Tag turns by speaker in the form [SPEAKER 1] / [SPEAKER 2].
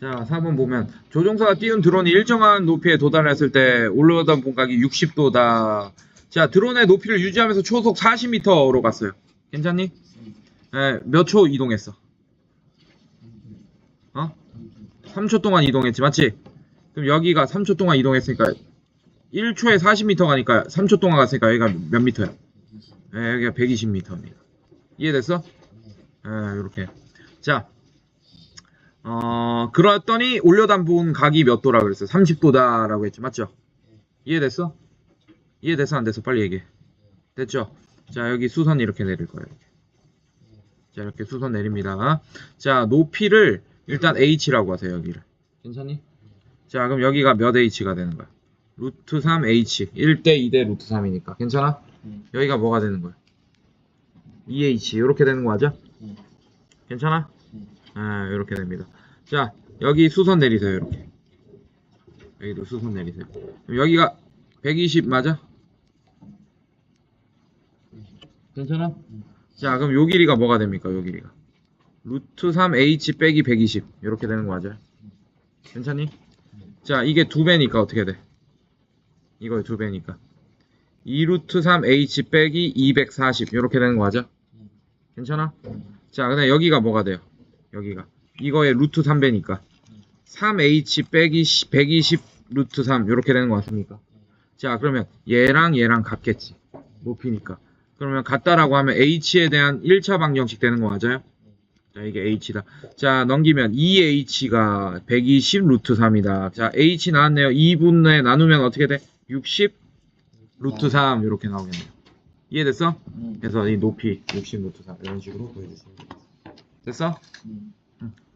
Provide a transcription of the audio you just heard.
[SPEAKER 1] 자, 4번 보면 조종사가 띄운 드론이 일정한 높이에 도달했을 때 올라오던 분각이 60도다. 자, 드론의 높이를 유지하면서 초속 40m로 갔어요. 괜찮니? 예, 몇초 이동했어? 어? 3초 동안 이동했지, 맞지? 그럼 여기가 3초 동안 이동했으니까 1초에 40m 가니까 3초 동안 갔으니까 여기가 몇 미터야? 예, 여기가 120m입니다. 이해됐어? 예, 이렇게. 자, 어, 그랬더니 올려담은 각이 몇 도라 그랬어요? 30도다라고 했죠. 맞죠? 이해됐어? 이해됐어? 안 됐어? 빨리 얘기해. 됐죠? 자, 여기 수선 이렇게 내릴 거예요. 이렇게. 자, 이렇게 수선 내립니다. 자, 높이를 일단 h라고 하세요, 여기를. 괜찮니? 자, 그럼 여기가 몇 h가 되는 거야? 루트 3 h. 1대 2대 루트 3이니까. 괜찮아?
[SPEAKER 2] 응.
[SPEAKER 1] 여기가 뭐가 되는 거야? 2h. 이렇게 되는 거 맞아?
[SPEAKER 2] 응.
[SPEAKER 1] 괜찮아?
[SPEAKER 2] 응.
[SPEAKER 1] 아, 이렇게 됩니다. 자, 여기 수선 내리세요, 이렇게. 여기도 수선 내리세요. 여기가 120 맞아? 괜찮아? 자, 그럼 요 길이가 뭐가 됩니까, 요 길이가? 루트 3h 빼기 120. 이렇게 되는 거 맞아요? 괜찮니? 자, 이게 두 배니까 어떻게 돼? 이거의 두 배니까. 2루트 3h 빼기 240. 이렇게 되는 거 맞아? 괜찮아? 자, 그다음 여기가 뭐가 돼요? 여기가. 이거의 루트 3배니까. 3h 빼기 120 루트 3. 이렇게 되는 거 맞습니까? 자, 그러면 얘랑 얘랑 같겠지. 높이니까. 그러면 같다라고 하면 h에 대한 1차 방정식 되는 거 맞아요? 자, 이게 h다. 자, 넘기면 2h가 120 루트 3이다. 자, h 나왔네요. 2분에 나누면 어떻게 돼? 60 루트 3 이렇게 나오겠네요. 이해됐어?
[SPEAKER 2] 응.
[SPEAKER 1] 그래서 이 높이 60 루트 3 이런 식으로 보여주시면 돼요. 됐어?
[SPEAKER 2] 응.